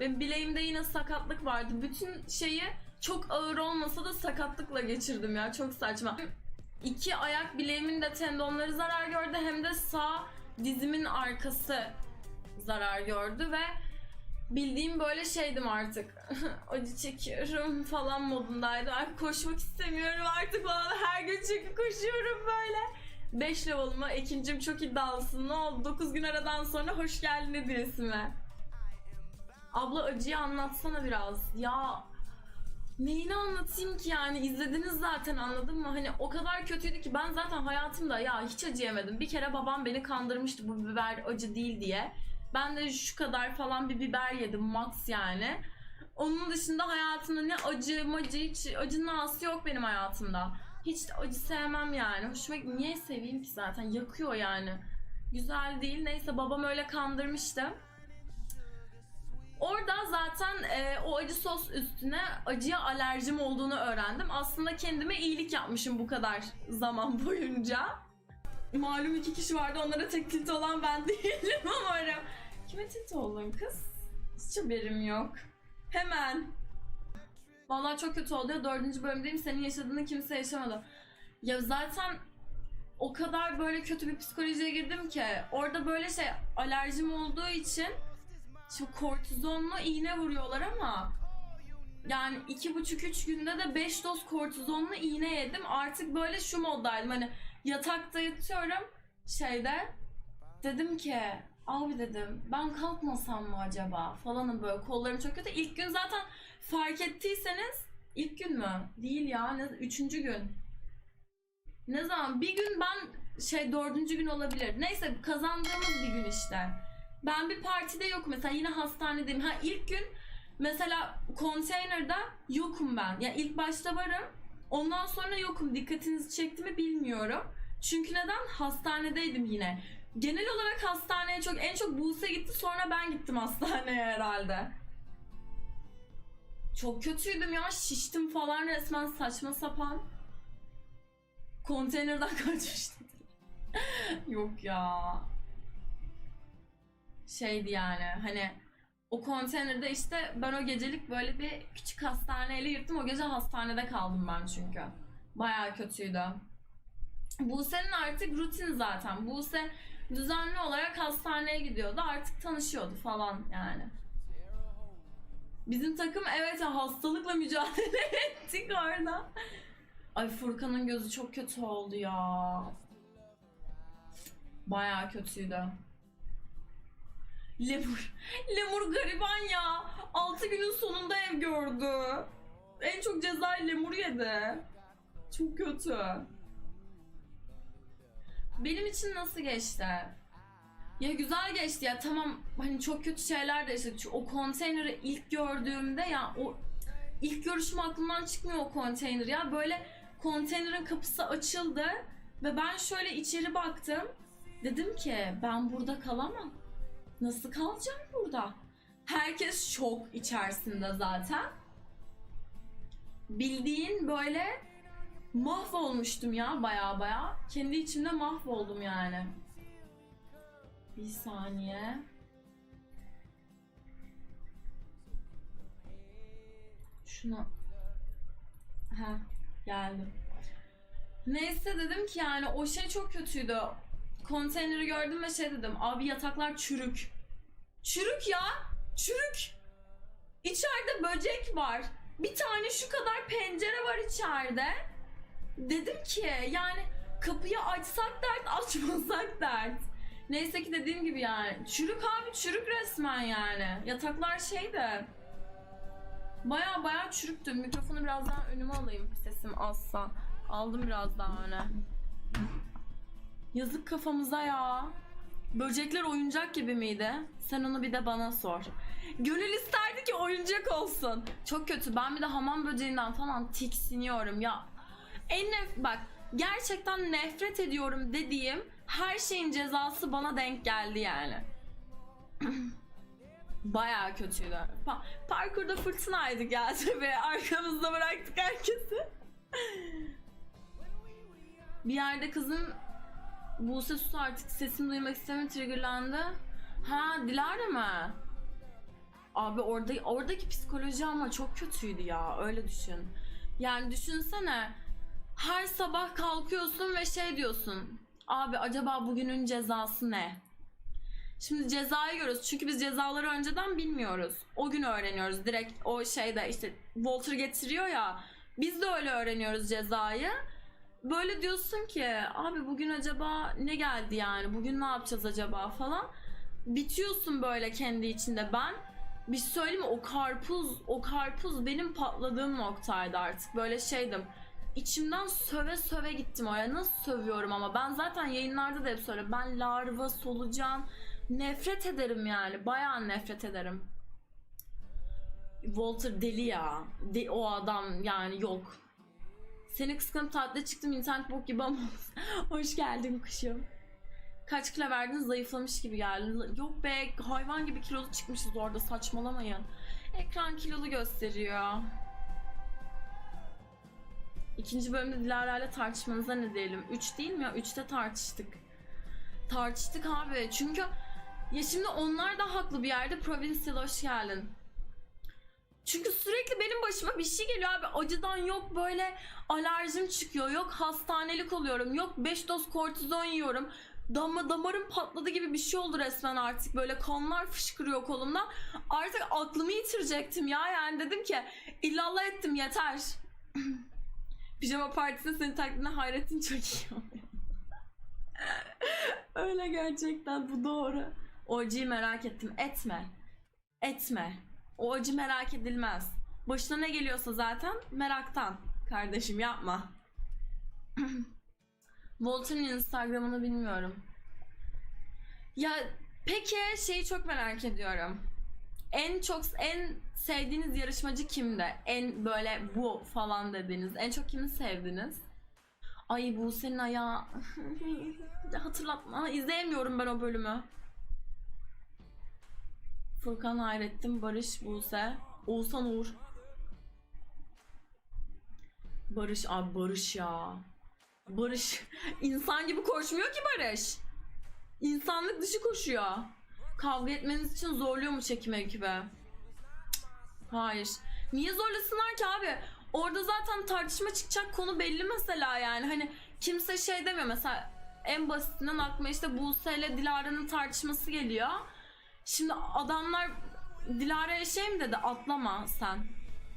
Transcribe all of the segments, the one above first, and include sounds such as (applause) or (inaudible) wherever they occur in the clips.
Benim bileğimde yine sakatlık vardı. Bütün şeyi çok ağır olmasa da sakatlıkla geçirdim ya. Çok saçma. İki ayak bileğimin de tendonları zarar gördü hem de sağ dizimin arkası zarar gördü ve bildiğim böyle şeydim artık. (laughs) Acı çekiyorum falan modundaydı. Ay koşmak istemiyorum artık falan. Her gün çünkü koşuyorum böyle. 5 level'ıma ikincim çok iddialısın. Ne oldu? 9 gün aradan sonra hoş geldin hediyesime. Abla acıyı anlatsana biraz. Ya neyini anlatayım ki yani izlediniz zaten anladın mı? Hani o kadar kötüydü ki ben zaten hayatımda ya hiç acı. Bir kere babam beni kandırmıştı bu biber acı değil diye. Ben de şu kadar falan bir biber yedim max yani. Onun dışında hayatımda ne acı macı hiç acının ağası yok benim hayatımda. Hiç de acı sevmem yani. Hoşuma niye seveyim ki zaten yakıyor yani. Güzel değil. Neyse babam öyle kandırmıştı. Orada zaten e, o acı sos üstüne acıya alerjim olduğunu öğrendim. Aslında kendime iyilik yapmışım bu kadar zaman boyunca. Malum iki kişi vardı onlara tek tilt olan ben (laughs) değilim umarım. Kime tilt oldun kız? Hiç haberim yok. Hemen. Vallahi çok kötü oldu ya dördüncü bölümdeyim senin yaşadığını kimse yaşamadı. Ya zaten o kadar böyle kötü bir psikolojiye girdim ki orada böyle şey alerjim olduğu için Şimdi kortizonlu iğne vuruyorlar ama yani iki buçuk üç günde de 5 doz kortizonlu iğne yedim. Artık böyle şu moddaydım hani yatakta yatıyorum şeyde dedim ki abi dedim ben kalkmasam mı acaba falanım böyle kollarım çok kötü. İlk gün zaten fark ettiyseniz ilk gün mü? Değil ya ne, üçüncü gün. Ne zaman? Bir gün ben şey dördüncü gün olabilir. Neyse kazandığımız bir gün işte. Ben bir partide yokum mesela yine hastanedeyim. Ha ilk gün mesela konteynerda yokum ben. Ya yani ilk başta varım. Ondan sonra yokum. Dikkatinizi çekti mi bilmiyorum. Çünkü neden? Hastanedeydim yine. Genel olarak hastaneye çok en çok Buse gitti sonra ben gittim hastaneye herhalde. Çok kötüydüm ya şiştim falan resmen saçma sapan. Konteynerden (laughs) kaçmıştım. Yok ya şeydi yani hani o konteynerde işte ben o gecelik böyle bir küçük hastaneyle yırttım. O gece hastanede kaldım ben çünkü. Bayağı kötüydü. Buse'nin artık rutin zaten. Buse düzenli olarak hastaneye gidiyordu. Artık tanışıyordu falan yani. Bizim takım evet hastalıkla mücadele (laughs) ettik orada. Ay Furkan'ın gözü çok kötü oldu ya. Bayağı kötüydü. Lemur. Lemur gariban ya. 6 günün sonunda ev gördü. En çok cezayı lemur yedi. Çok kötü. Benim için nasıl geçti? Ya güzel geçti ya tamam hani çok kötü şeyler de yaşadık. O konteyneri ilk gördüğümde ya o ilk görüşüm aklımdan çıkmıyor o konteyner ya. Böyle konteynerin kapısı açıldı ve ben şöyle içeri baktım. Dedim ki ben burada kalamam. Nasıl kalacağım burada? Herkes şok içerisinde zaten. Bildiğin böyle mahvolmuştum ya baya baya. Kendi içimde mahvoldum yani. Bir saniye. Şunu... Ha geldim. Neyse dedim ki yani o şey çok kötüydü konteyneri gördüm ve şey dedim. Abi yataklar çürük. Çürük ya. Çürük. İçeride böcek var. Bir tane şu kadar pencere var içeride. Dedim ki yani kapıyı açsak dert (laughs) açmasak dert. Neyse ki dediğim gibi yani. Çürük abi çürük resmen yani. Yataklar şey de. Baya baya çürüktü. Mikrofonu biraz daha önüme alayım sesim azsa. Aldım biraz daha öne. Yazık kafamıza ya. Böcekler oyuncak gibi miydi? Sen onu bir de bana sor. Gönül isterdi ki oyuncak olsun. Çok kötü. Ben bir de hamam böceğinden falan tiksiniyorum ya. En nef bak gerçekten nefret ediyorum dediğim her şeyin cezası bana denk geldi yani. (clears throat) Bayağı kötüydü. Pa- parkurda fırtınaydık ya tabii. (laughs) Arkamızda bıraktık herkesi. (laughs) bir yerde kızın Buse sus artık sesimi duymak istemiyor triggerlandı. Ha Dilara mı? Abi orada oradaki psikoloji ama çok kötüydü ya öyle düşün. Yani düşünsene her sabah kalkıyorsun ve şey diyorsun. Abi acaba bugünün cezası ne? Şimdi cezayı görüyoruz. Çünkü biz cezaları önceden bilmiyoruz. O gün öğreniyoruz. Direkt o şeyde işte Walter getiriyor ya. Biz de öyle öğreniyoruz cezayı. Böyle diyorsun ki abi bugün acaba ne geldi yani? Bugün ne yapacağız acaba falan. Bitiyorsun böyle kendi içinde. Ben bir şey söyleyeyim mi? O karpuz, o karpuz benim patladığım noktaydı artık. Böyle şeydim. İçimden söve söve gittim oraya. Nasıl sövüyorum ama ben zaten yayınlarda da hep söylüyorum. Ben larva, solucan, nefret ederim yani. Bayağı nefret ederim. Walter deli ya. De- o adam yani yok. Seni kıskanıp tatile çıktım internet bok gibi ama (laughs) hoş geldin kuşum. Kaç kilo verdin zayıflamış gibi geldin. Yok be hayvan gibi kilolu çıkmışız orada saçmalamayın. Ekran kilolu gösteriyor. İkinci bölümde Dilara ile tartışmanıza ne diyelim? 3 değil mi ya? 3'te tartıştık. Tartıştık abi. Çünkü ya şimdi onlar da haklı bir yerde. Provincial hoş geldin. Çünkü sürekli benim başıma bir şey geliyor abi. Acıdan yok böyle alerjim çıkıyor. Yok hastanelik oluyorum. Yok 5 doz kortizon yiyorum. Damla damarım patladı gibi bir şey oldu resmen artık. Böyle kanlar fışkırıyor kolumdan. Artık aklımı yitirecektim ya. Yani dedim ki illallah ettim yeter. (clears throat) Pijama partisinde senin taklidine hayretin çok iyi. (laughs) Öyle gerçekten bu doğru. O acıyı merak ettim. Etme. Etme. O acı merak edilmez. Başına ne geliyorsa zaten meraktan. Kardeşim yapma. (clears throat) Walter'ın Instagram'ını bilmiyorum. Ya peki şeyi çok merak ediyorum. En çok en sevdiğiniz yarışmacı kimdi? En böyle bu falan dediğiniz. En çok kimi sevdiniz? Ay bu senin ayağı. (laughs) Hatırlatma. İzleyemiyorum ben o bölümü. Furkan Hayrettin, Barış Buse, Oğuzhan Uğur. Barış, abi Barış ya. Barış. (laughs) insan gibi koşmuyor ki Barış. İnsanlık dışı koşuyor. Kavga etmeniz için zorluyor mu çekim ekibi? Hayır. Niye zorlasınlar ki abi? Orada zaten tartışma çıkacak konu belli mesela yani. Hani kimse şey demiyor mesela en basitinden aklıma işte Buse ile Dilara'nın tartışması geliyor. Şimdi adamlar Dilara'ya şey mi dedi atlama sen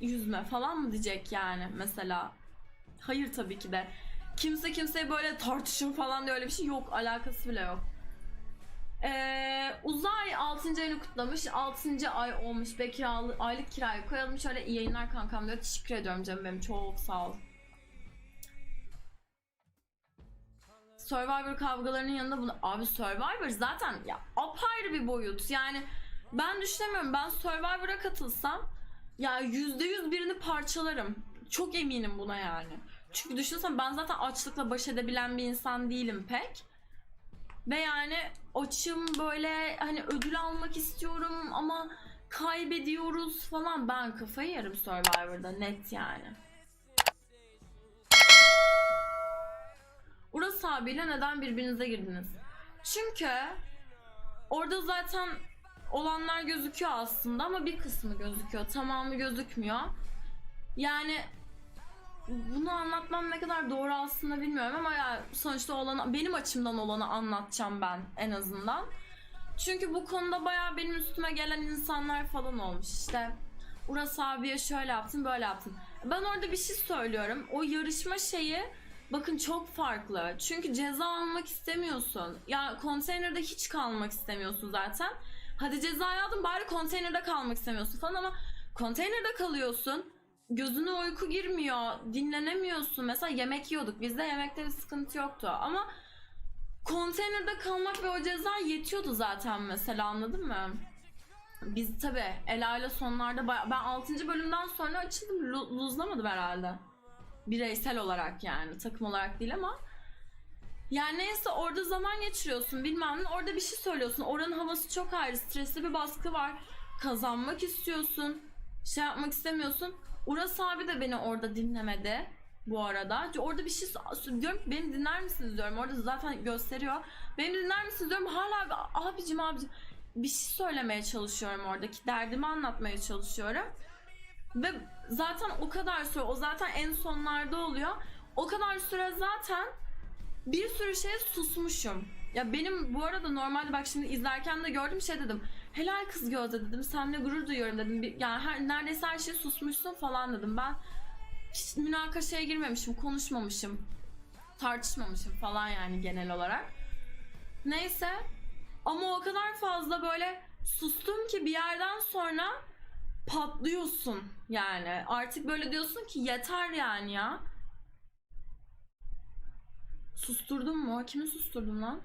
yüzme falan mı diyecek yani mesela. Hayır tabii ki de. Kimse kimseye böyle tartışın falan diye öyle bir şey yok. Alakası bile yok. Ee, Uzay 6. ayını kutlamış. 6. ay olmuş. Bekiralı, aylık kirayı koyalım. Şöyle iyi yayınlar kankam diyor. Teşekkür ediyorum canım benim. Çok sağ ol. Survivor kavgalarının yanında bunu... Abi Survivor zaten ya apayrı bir boyut. Yani ben düşünemiyorum. Ben Survivor'a katılsam ya yüzde yüz birini parçalarım. Çok eminim buna yani. Çünkü düşünsene ben zaten açlıkla baş edebilen bir insan değilim pek. Ve yani açım böyle hani ödül almak istiyorum ama kaybediyoruz falan. Ben kafayı yerim Survivor'da net yani. Uras abiyle neden birbirinize girdiniz? Çünkü orada zaten olanlar gözüküyor aslında ama bir kısmı gözüküyor. Tamamı gözükmüyor. Yani bunu anlatmam ne kadar doğru aslında bilmiyorum ama ya sonuçta olanı, benim açımdan olanı anlatacağım ben en azından. Çünkü bu konuda bayağı benim üstüme gelen insanlar falan olmuş işte. Uras abiye şöyle yaptın böyle yaptın. Ben orada bir şey söylüyorum. O yarışma şeyi bakın çok farklı. Çünkü ceza almak istemiyorsun. Ya konteynerde hiç kalmak istemiyorsun zaten. Hadi cezayı aldın bari konteynerde kalmak istemiyorsun falan ama konteynerde kalıyorsun. Gözüne uyku girmiyor, dinlenemiyorsun. Mesela yemek yiyorduk. Bizde yemekte bir sıkıntı yoktu ama konteynerde kalmak ve o ceza yetiyordu zaten mesela anladın mı? Biz tabi Ela ile sonlarda ben 6. bölümden sonra açıldım. Lu- Luzlamadım herhalde. Bireysel olarak yani takım olarak değil ama yani neyse orada zaman geçiriyorsun bilmem ne orada bir şey söylüyorsun. Oranın havası çok ayrı stresli bir baskı var. Kazanmak istiyorsun şey yapmak istemiyorsun. Uras abi de beni orada dinlemedi bu arada. Orada bir şey diyorum ki beni dinler misiniz? diyorum. Orada zaten gösteriyor. Beni dinler misiniz? diyorum. Hala abi, abicim abicim. Bir şey söylemeye çalışıyorum oradaki derdimi anlatmaya çalışıyorum. Ve zaten o kadar süre o zaten en sonlarda oluyor. O kadar süre zaten bir sürü şeye susmuşum. Ya benim bu arada normalde bak şimdi izlerken de gördüm şey dedim. Helal kız Gözde dedim. Seninle gurur duyuyorum dedim. Yani her, neredeyse her şeye susmuşsun falan dedim. Ben hiç münakaşaya girmemişim, konuşmamışım. Tartışmamışım falan yani genel olarak. Neyse. Ama o kadar fazla böyle sustum ki bir yerden sonra patlıyorsun yani. Artık böyle diyorsun ki yeter yani ya. Susturdum mu? Kimi susturdum lan?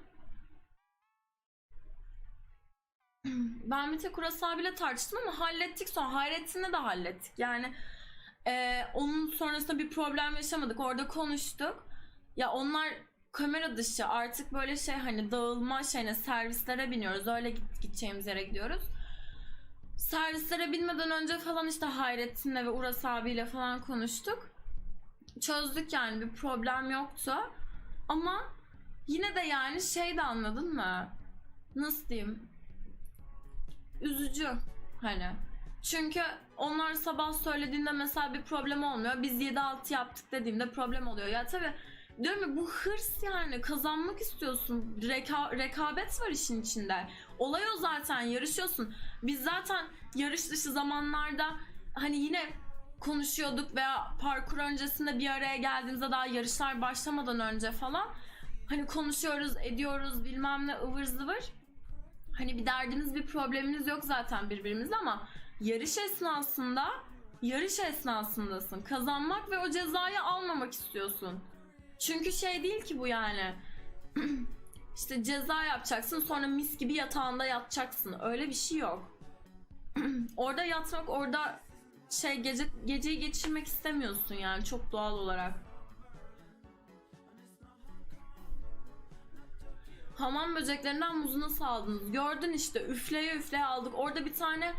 (clears throat) Ben bir tek Uras tartıştım ama hallettik sonra. Hayrettin'le de hallettik. Yani e, onun sonrasında bir problem yaşamadık. Orada konuştuk. Ya onlar kamera dışı artık böyle şey hani dağılma şeyine servislere biniyoruz. Öyle gideceğimiz yere gidiyoruz. Servislere binmeden önce falan işte Hayrettin'le ve Uras abiyle falan konuştuk. Çözdük yani bir problem yoktu. Ama yine de yani şey de anladın mı? Nasıl diyeyim? Üzücü hani. Çünkü onlar sabah söylediğinde mesela bir problem olmuyor. Biz 7-6 yaptık dediğimde problem oluyor. Ya tabii diyorum ya bu hırs yani kazanmak istiyorsun. Reka- rekabet var işin içinde. Olay o zaten yarışıyorsun. Biz zaten yarış dışı zamanlarda hani yine konuşuyorduk veya parkur öncesinde bir araya geldiğimizde daha yarışlar başlamadan önce falan hani konuşuyoruz, ediyoruz bilmem ne ıvır zıvır. Hani bir derdimiz, bir problemimiz yok zaten birbirimizle ama yarış esnasında yarış esnasındasın. Kazanmak ve o cezayı almamak istiyorsun. Çünkü şey değil ki bu yani. (clears throat) işte ceza yapacaksın sonra mis gibi yatağında yatacaksın. Öyle bir şey yok. (clears throat) orada yatmak, orada şey gece geceyi geçirmek istemiyorsun yani çok doğal olarak. Hamam böceklerinden muzu nasıl aldınız? Gördün işte üfleye üfleye aldık. Orada bir tane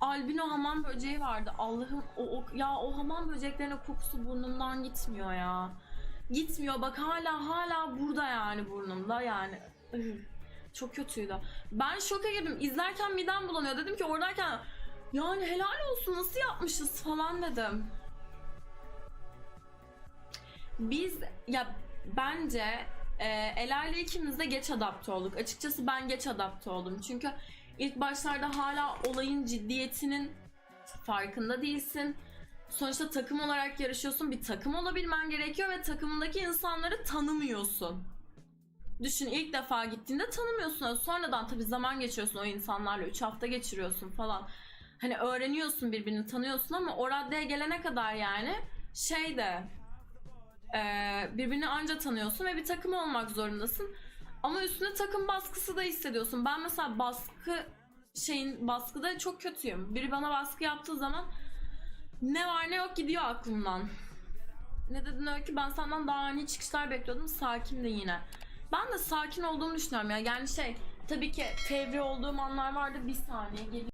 albino hamam böceği vardı. Allah'ım o, o- ya o hamam böceklerinin kokusu burnumdan gitmiyor ya. Gitmiyor bak hala hala burada yani burnumda yani. Çok kötüydü. Ben şoka girdim. İzlerken midem bulanıyor. Dedim ki oradayken yani helal olsun nasıl yapmışız falan dedim. Biz ya bence e, Eler'le ikimiz de geç adapte olduk. Açıkçası ben geç adapte oldum. Çünkü ilk başlarda hala olayın ciddiyetinin farkında değilsin. Sonuçta takım olarak yarışıyorsun. Bir takım olabilmen gerekiyor ve takımındaki insanları tanımıyorsun. Düşün ilk defa gittiğinde tanımıyorsun. Sonradan tabii zaman geçiriyorsun o insanlarla. 3 hafta geçiriyorsun falan. Hani öğreniyorsun birbirini tanıyorsun ama o raddeye gelene kadar yani şey de ee, birbirini anca tanıyorsun ve bir takım olmak zorundasın. Ama üstüne takım baskısı da hissediyorsun. Ben mesela baskı şeyin baskıda çok kötüyüm. Biri bana baskı yaptığı zaman ne var ne yok gidiyor aklımdan. Ne dedin öyle ki ben senden daha ani çıkışlar bekliyordum. Sakindin yine. Ben de sakin olduğumu düşünüyorum ya. Yani şey tabii ki fevri olduğum anlar vardı. Bir saniye geliyor.